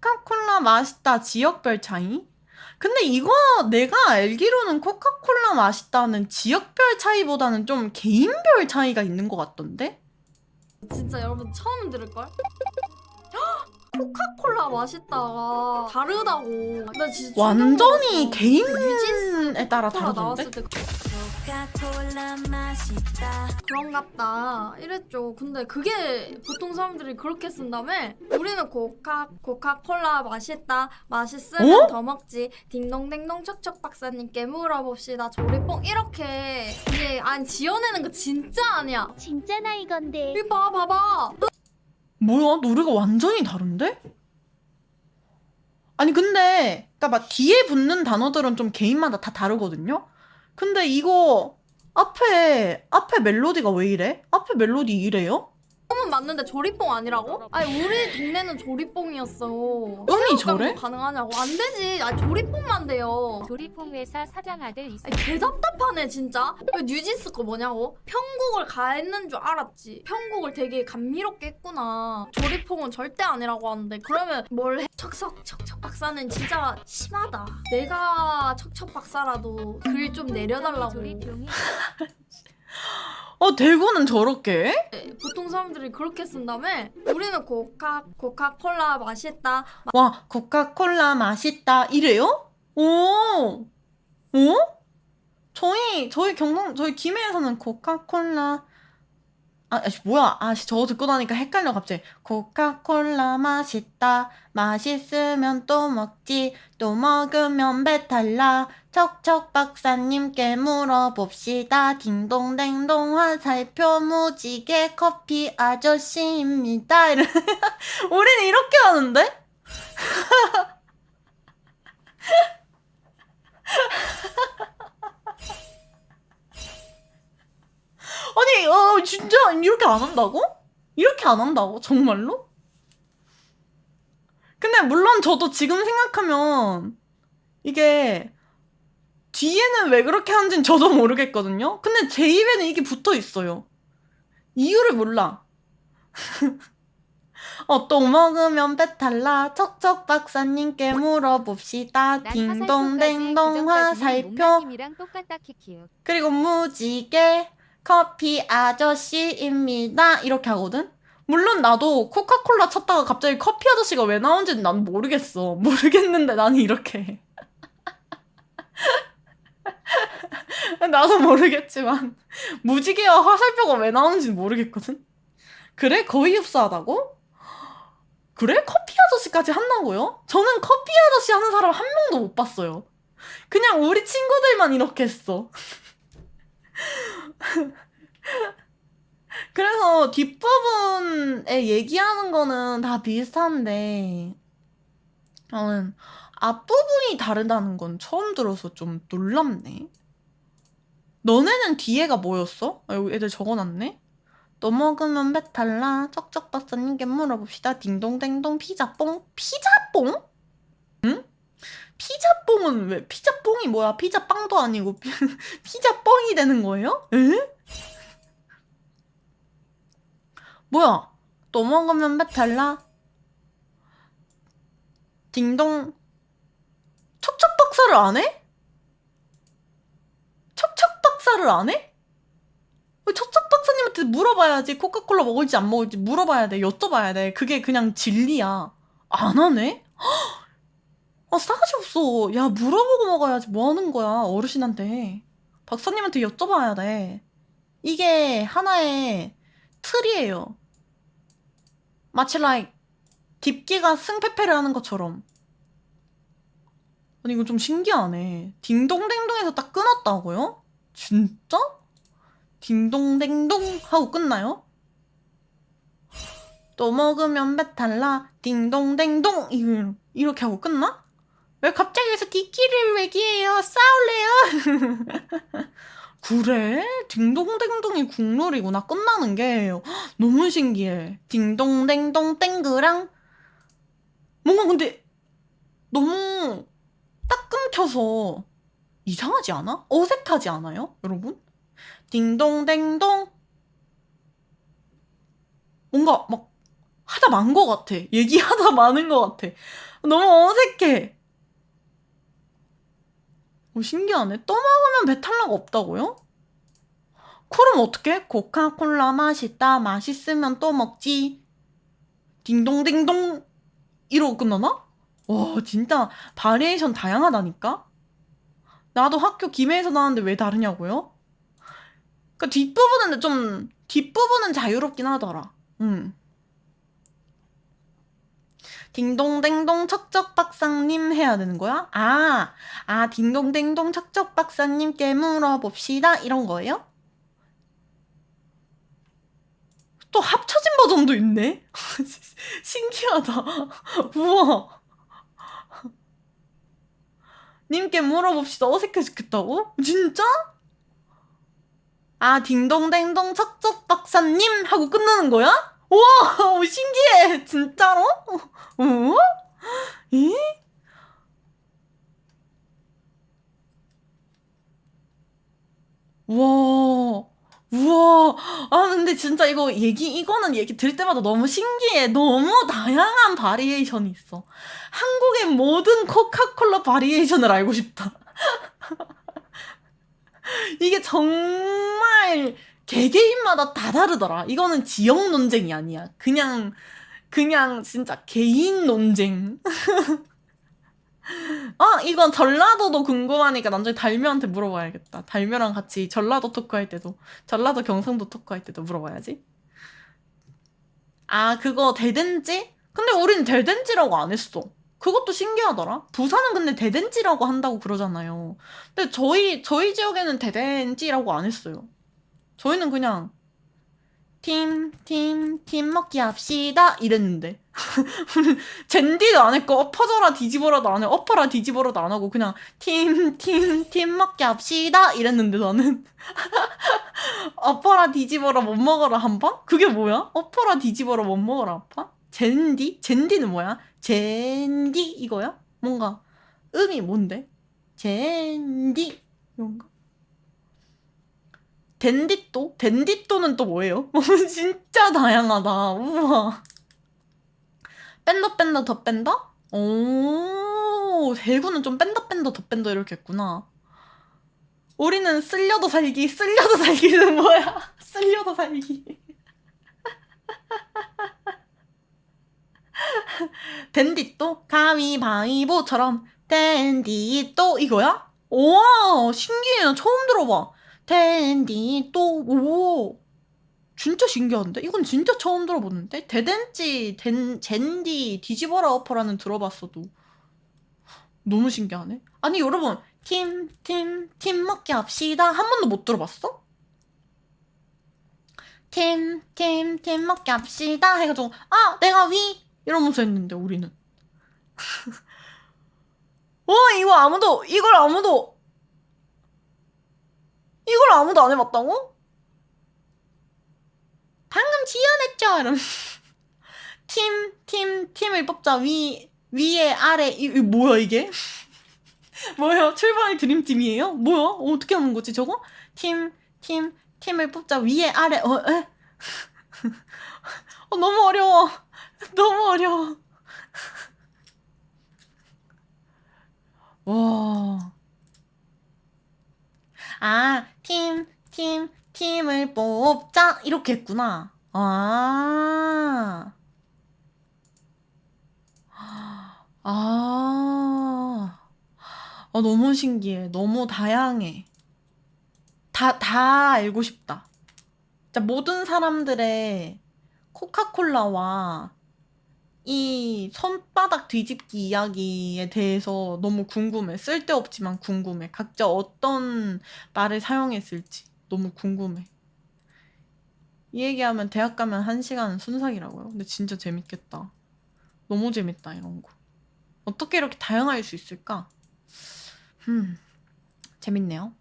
코카콜라 맛있다 지역별 차이? 근데 이거 내가 알기로는 코카콜라 맛있다는 지역별 차이보다는 좀 개인별 차이가 있는 것 같던데? 진짜 여러분 처음 들을걸? 헉! 코카콜라 맛있다가 다르다고 나 진짜 완전히 개인에 따라 다르던데? 나왔을 때 코카콜라 맛있다 그런갑다. 이랬죠. 근데 그게 보통 사람들이 그렇게 쓴다며? 우리는 코카 코카콜라 맛있다. 맛있으면 어? 더 먹지. 딩동댕동 척척 박사님께 물어봅시다. 조리뽕 이렇게. 이게 아니 지어내는 거 진짜 아니야. 진짜 나 이건데. 이거 봐 봐봐. 뭐야? 노래가 완전히 다른데? 아니 근데 그니까 막 뒤에 붙는 단어들은 좀 개인마다 다 다르거든요? 근데 이거 앞에 앞에 멜로디가 왜 이래? 앞에 멜로디 이래요? 은 맞는데 조리뽕 아니라고? 아니 우리 동네는 조리뽕이었어. 새우깡도 저래? 가능하냐고? 안 되지. 아니 조리뽕만 돼요. 조리퐁 회사 사장 아들 있어. 아니 개 답답하네 진짜. 왜 뉴진스 거 뭐냐고? 편곡을 가했는 줄 알았지. 편곡을 되게 감미롭게 했구나. 조리뽕은 절대 아니라고 하는데 그러면 뭘 해? 척척 척척 박사는 진짜 심하다. 내가 척척 박사라도 글 좀 내려달라고. 조리퐁이 어 대구는 저렇게? 해? 네, 보통 사람들이 그렇게 쓴다며? 우리는 코카 코카콜라 맛있다. 와 코카콜라 맛있다 이래요? 오, 오? 저희 저희 경남 저희 김해에서는 코카콜라 아 아씨, 뭐야 아씨 저거 듣고 나니까 헷갈려 갑자기 코카콜라 맛있다 맛있으면 또 먹지 또 먹으면 배탈 나 척척 박사님께 물어봅시다 딩동댕동 화살표 무지개 커피 아저씨입니다 이래 우리는 이렇게 하는데? 아니, 어, 진짜 이렇게 안 한다고? 이렇게 안 한다고? 정말로? 근데 물론 저도 지금 생각하면 이게 뒤에는 왜 그렇게 하는지는 저도 모르겠거든요. 근데 제 입에는 이게 붙어 있어요. 이유를 몰라. 어, 또 먹으면 배탈나 척척 박사님께 물어봅시다. 난 딩동댕동 화살표. 그리고 무지개 커피 아저씨입니다. 이렇게 하거든? 물론 나도 코카콜라 찾다가 갑자기 커피 아저씨가 왜 나온지는 난 모르겠어. 모르겠는데 나는 이렇게 해. 나도 모르겠지만 무지개와 화살표가 왜 나오는지 는 모르겠거든? 그래? 거의 흡사하다고? 그래? 커피 아저씨까지 한다고요? 저는 커피 아저씨 하는 사람 한 명도 못 봤어요. 그냥 우리 친구들만 이렇게 했어. 그래서 뒷부분에 얘기하는 거는 다 비슷한데, 저는 앞부분이 다르다는 건 처음 들어서 좀 놀랍네. 너네는 뒤에가 뭐였어? 아, 여기 애들 적어놨네? 너 먹으면 배탈 나 쩍쩍 박사님께 물어봅시다 딩동댕동 피자뽕 피자뽕? 응? 피자뽕은 왜 피자뽕이 뭐야 피자빵도 아니고 피, 피자뽕이 되는 거예요? 에? 뭐야 너 먹으면 배탈 나 딩동 척척 박사를 안 해? 박사를 안 해? 왜 척척 박사님한테 물어봐야지 코카콜라 먹을지 안 먹을지 물어봐야 돼 여쭤봐야 돼. 그게 그냥 진리야. 안 하네? 아 싸가지 없어. 야 물어보고 먹어야지 뭐 하는 거야 어르신한테. 박사님한테 여쭤봐야 돼. 이게 하나의 틀이에요. 마치 like 딥기가 승패패를 하는 것처럼. 아니 이거 좀 신기하네. 딩동댕동에서 딱 끊었다고요? 진짜? 딩동댕동 하고 끝나요? 또 먹으면 배탈나 딩동댕동 이렇게 하고 끝나? 왜 갑자기 여기서 뒷길을 얘기해요? 싸울래요? 그래? 딩동댕동이 국룰이구나 끝나는 게 헉, 너무 신기해 딩동댕동 땡그랑 뭔가 근데 너무 딱 끊겨서 이상하지 않아? 어색하지 않아요? 여러분? 딩동댕동 뭔가 막 하다 만 것 같아. 얘기하다 많은 것 같아. 너무 어색해. 오, 신기하네. 떠먹으면 배탈 나가 없다고요? 그럼 어떻게? 코카콜라 맛있다. 맛있으면 또 먹지. 딩동딩동. 이러고 끝나나? 와, 진짜 바리에이션 다양하다니까? 나도 학교 김해에서 나왔는데 왜 다르냐고요? 그 뒷부분은 좀, 뒷부분은 자유롭긴 하더라. 응. 딩동댕동 척척박사님 해야 되는 거야? 아, 아, 딩동댕동 척척박사님께 물어봅시다. 이런 거예요? 또 합쳐진 버전도 있네? 신기하다. 우와. 님께 물어봅시다. 어색해 죽겠다고? 진짜? 아, 딩동댕동 척척 박사님 하고 끝나는 거야? 우와, 신기해. 진짜로? 어? 에? 우와. 우와. 아, 근데 진짜 이거 얘기, 이거는 얘기 들을 때마다 너무 신기해. 너무 다양한 바리에이션이 있어. 한국의 모든 코카콜라 바리에이션을 알고 싶다. 이게 정말 개개인마다 다 다르더라. 이거는 지역 논쟁이 아니야. 그냥, 그냥 진짜 개인 논쟁. 아, 이건 전라도도 궁금하니까 나중에 달묘한테 물어봐야겠다. 달묘랑 같이 전라도 토크할 때도, 전라도 경상도 토크할 때도 물어봐야지. 아, 그거 대댄지? 근데 우린 대댄지라고 안 했어. 그것도 신기하더라. 부산은 근데 대댄지라고 한다고 그러잖아요. 근데 저희, 저희 지역에는 대댄지라고 안 했어요. 저희는 그냥, 팀, 팀, 팀 먹기 합시다. 이랬는데. 젠디도 안 했고, 엎어져라 뒤집어라도 안 해. 엎어라 뒤집어라도 안 하고, 그냥, 팀, 팀, 팀 먹기 합시다. 이랬는데 나는. 엎어라 뒤집어라 못 먹어라 한 번? 그게 뭐야? 엎어라 뒤집어라 못 먹어라 한 번? 젠디? 젠디는 뭐야? 젠디 이거야? 뭔가 음이 뭔데? 젠디 이런가? 댄디또? 댄디또는 또 뭐예요? 진짜 다양하다. 우와. 뺀더 뺀더 더 뺀더? 오, 대구는 좀 뺀더 뺀더 더 뺀더 이렇게 했구나. 우리는 쓸려도 살기, 쓸려도 살기는 뭐야? 쓸려도 살기. 댄디또? 가위바위보처럼 댄디또 이거야? 우와 신기해 나 처음 들어봐 댄디또 오. 진짜 신기한데? 이건 진짜 처음 들어보는데? 대댄지, 댄, 젠디, 뒤집어라 어퍼라는 들어봤어도. 너무 신기하네. 아니 여러분 팀, 팀, 팀 먹기 합시다. 한 번도 못 들어봤어? 팀, 팀, 팀 먹기 합시다. 해가지고 아 내가 위! 이러면서 했는데 우리는. 와 이거 아무도 이걸 아무도 이걸 아무도 안 해봤다고? 방금 지어냈죠 이러면 팀, 팀, 팀을 뽑자 위, 위에 아래 이, 이 뭐야 이게? 뭐야 출발이 드림팀이에요? 뭐야 어떻게 하는 거지 저거? 팀, 팀, 팀을 뽑자 위에 아래 어, 에? 어 너무 어려워 너무 어려워 와. 아, 팀, 팀, 팀을 뽑자. 이렇게 했구나. 아. 아. 아, 너무 신기해. 너무 다양해. 다, 다 알고 싶다. 모든 사람들의 코카콜라와 이 손바닥 뒤집기 이야기에 대해서 너무 궁금해. 쓸데없지만 궁금해. 각자 어떤 말을 사용했을지 너무 궁금해. 이 얘기하면 대학 가면 한 시간 순삭이라고요. 근데 진짜 재밌겠다. 너무 재밌다 이런 거. 어떻게 이렇게 다양할 수 있을까? 음, 재밌네요.